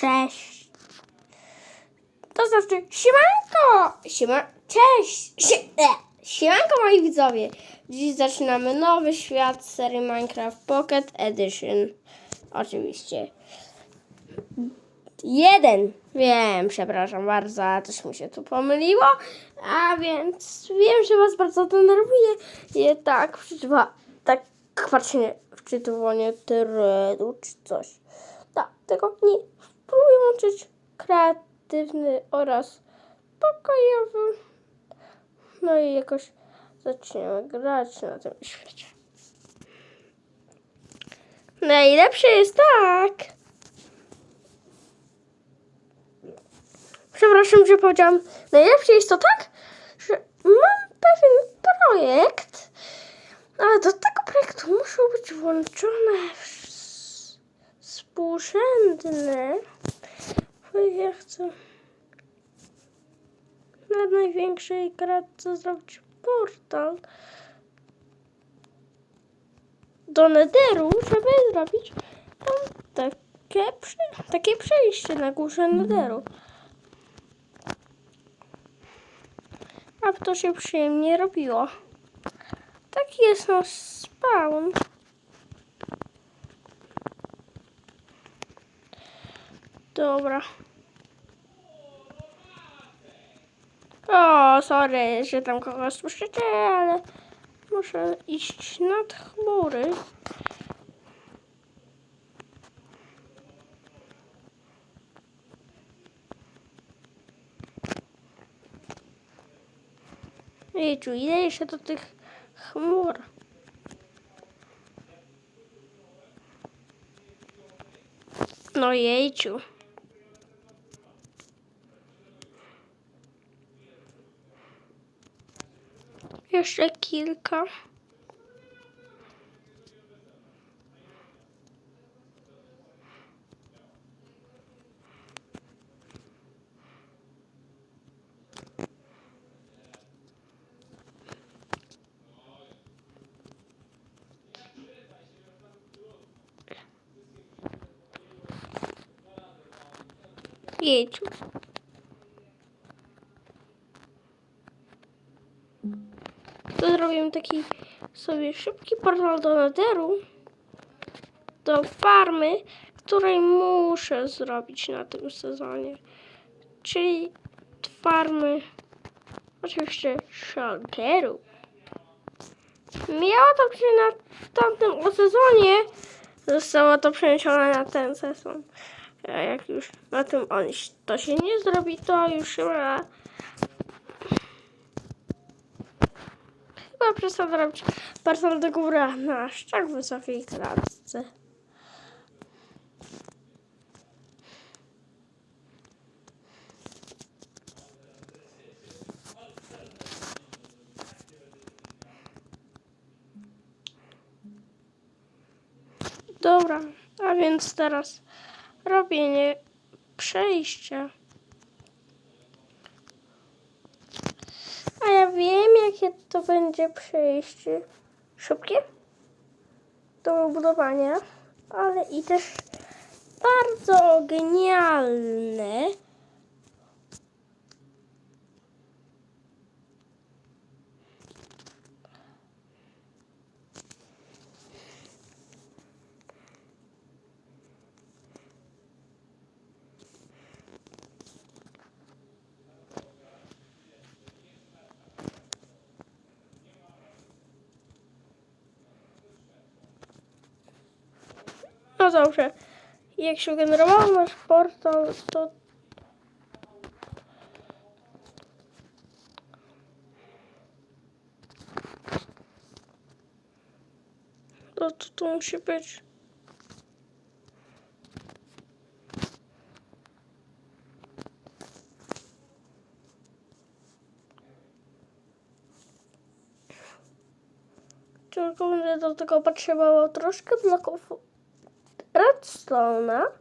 Cześć. To znaczy, siemanko! Siema, cześć! Sie, e, siemanko moi widzowie! Dziś zaczynamy nowy świat serii Minecraft Pocket Edition. Oczywiście. Jeden. Wiem, przepraszam bardzo, coś mi się tu pomyliło. A więc wiem, że was bardzo denerwuje. I tak, wczytywa, tak patrzenie, wczytywanie terenu czy coś. Tak, tego nie. Spróbuję łączyć kreatywny oraz pokojowy. No i jakoś zaczniemy grać na tym świecie. Najlepsze jest tak. Przepraszam, że powiedziałam. Najlepsze jest to tak, że mam pewien projekt, ale do tego projektu muszą być włączone współrzędne. Bo ja chcę na największej kratce zrobić portal do Netheru, żeby zrobić tam takie, takie przejście na górze Netheru. A to się przyjemnie robiło. Taki jest nasz spawn. Dobra. O, sorry, że tam kogoś słyszycie, ale muszę iść nad chmury. Jejciu, ile jeszcze do tych chmur? No jejciu. Jeszcze kilka. Jejciu. Zrobimy taki sobie szybki portal do Netheru. Do farmy, której muszę zrobić na tym sezonie. Czyli farmy oczywiście szalkeru. Miało to być na tamtym sezonie. Zostało to przeniesione na ten sezon. A jak już na tym on to się nie zrobi, to już chyba Chyba przestanę robić parcel do góry na tak wysokiej klatce. Dobra, a więc teraz robienie przejścia. A ja wiem, jakie to będzie przejście. Szybkie do budowania, ale i też bardzo genialne. No dobrze. Jak się generował nasz portal, to to, to, to musi być. Tylko będę do tego potrzebował troszkę bloków sonra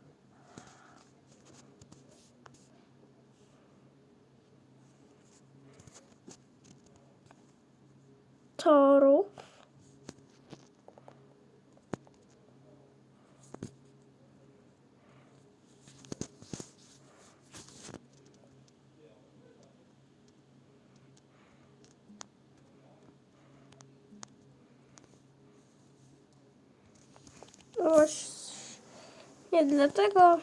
Taro Hoş. Właśnie dlatego.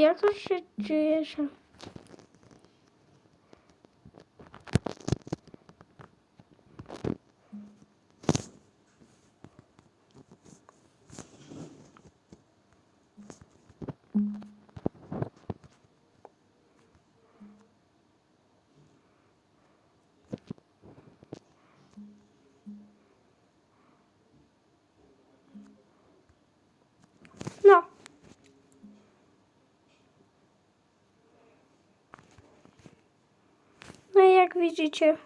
Jak to widzicie.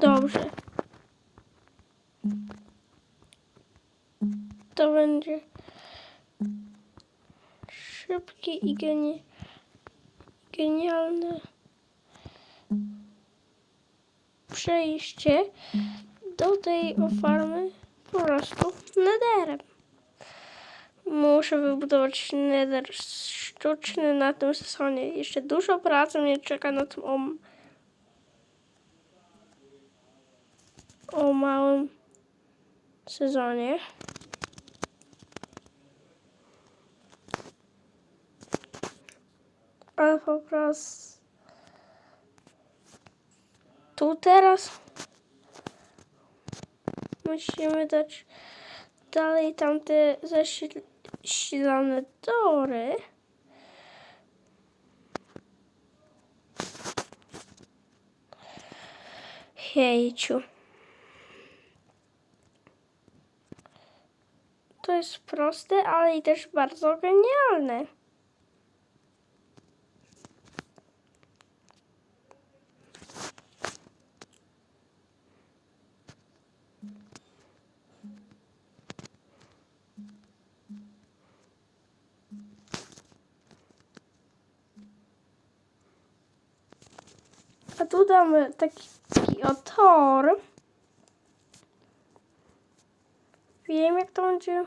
Dobrze. I geni genialne przejście do tej farmy po prostu nederem. Muszę wybudować nether sztuczny na tym sezonie. Jeszcze dużo pracy mnie czeka na tym om o małym sezonie. Ale po prostu tu teraz musimy dać dalej tamte zasilane tory. Hejciu. To jest proste, ale i też bardzo genialne. A tu damy taki, taki o tor. Wiem jak to będzie.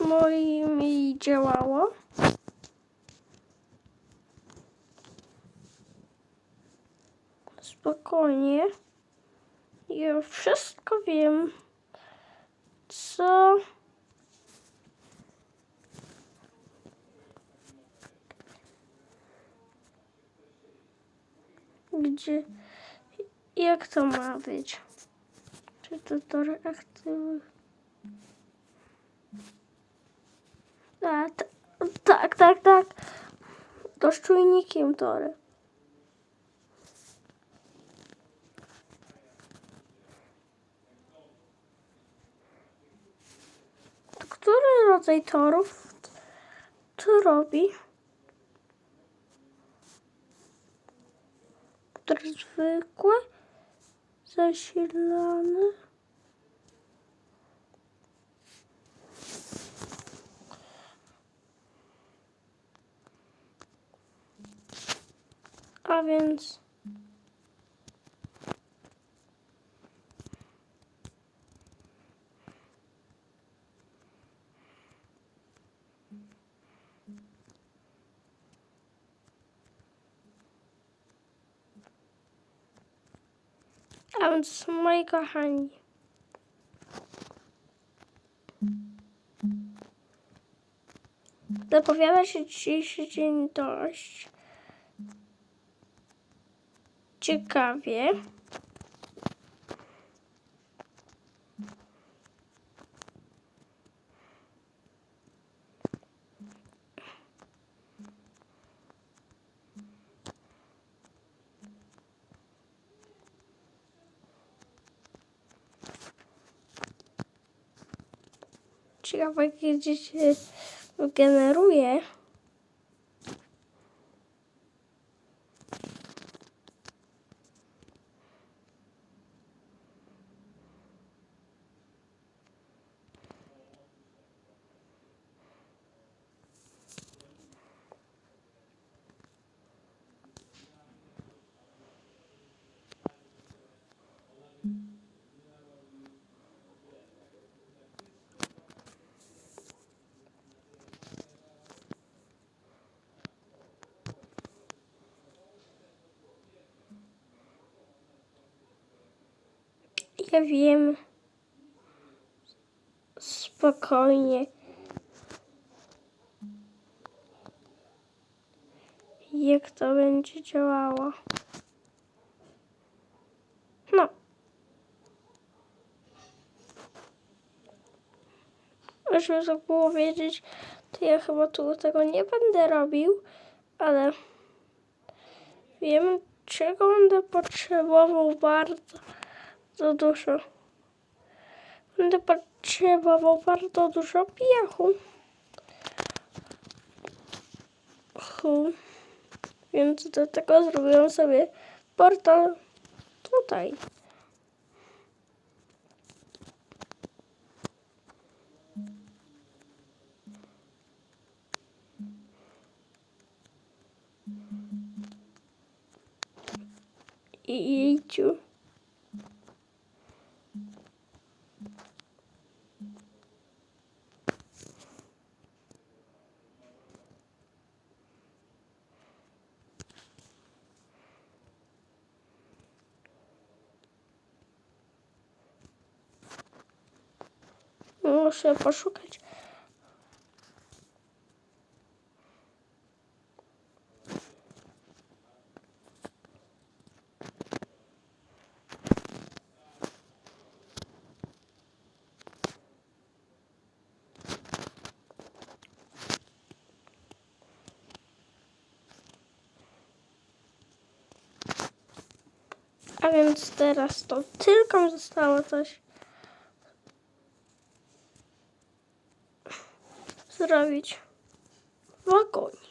Moi mi działało. Spokojnie. Ja wszystko wiem. Co? Gdzie? Jak to ma być? Czy to to reaktywy? A, tak, tak, tak. To z czujnikiem tory. To który rodzaj torów to robi? Które zwykłe, zasilane. A więc. Więc moi kochani. Zapowiada się dzisiejszy dzień dość ciekawie. Ciekawe, gdzie się generuje. Ja wiem. Spokojnie. Jak to będzie działało? No. Żeby tak było wiedzieć, to ja chyba tu tego nie będę robił, ale wiem, czego będę potrzebował bardzo za dużo. Będę potrzebował bardzo dużo piachu. Hu. Więc do tego zrobiłem sobie portal tutaj. Muszę poszukać. A więc teraz to tylko mi zostało coś zrobić. Wagonik.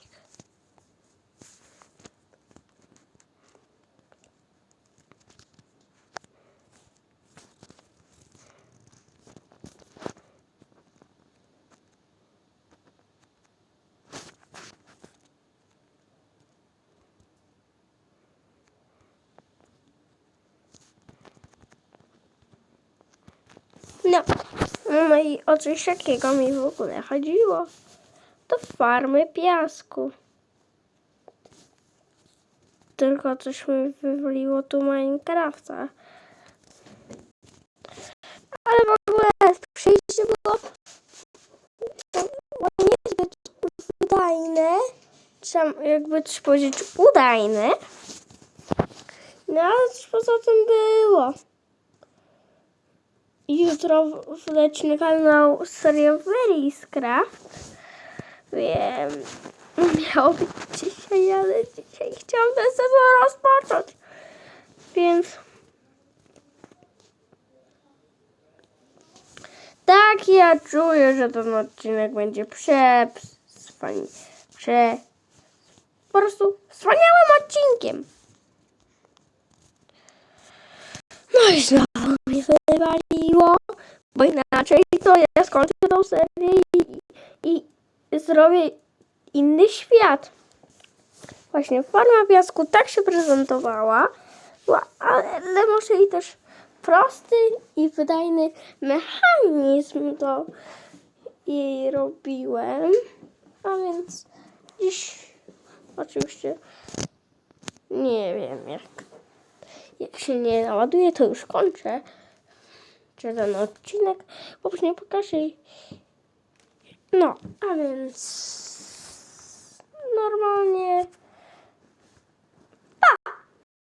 No, no i o coś takiego mi w ogóle chodziło. Do farmy piasku. Tylko coś mi wywaliło tu Minecrafta. Ale w ogóle przejście było niezbyt wydajne. Trzeba jakby coś powiedzieć udajne. No ale coś poza tym było. Jutro wleci na kanał seria Veriscraft. Wiem, miało być dzisiaj, ale dzisiaj chciałam ten sezon rozpocząć. Więc tak ja czuję, że ten odcinek będzie prze... Wspani... prze... po prostu wspaniałym odcinkiem. No i znowu wywaliło, bo inaczej to ja skończę tą serię i, i zrobię inny świat. Właśnie forma piasku tak się prezentowała, ła- ale może i też prosty i wydajny mechanizm do jej robiłem. A więc dziś oczywiście nie wiem jak jak się nie naładuje, to już kończę czy ten odcinek, bo później pokażę. No, a więc normalnie. Pa!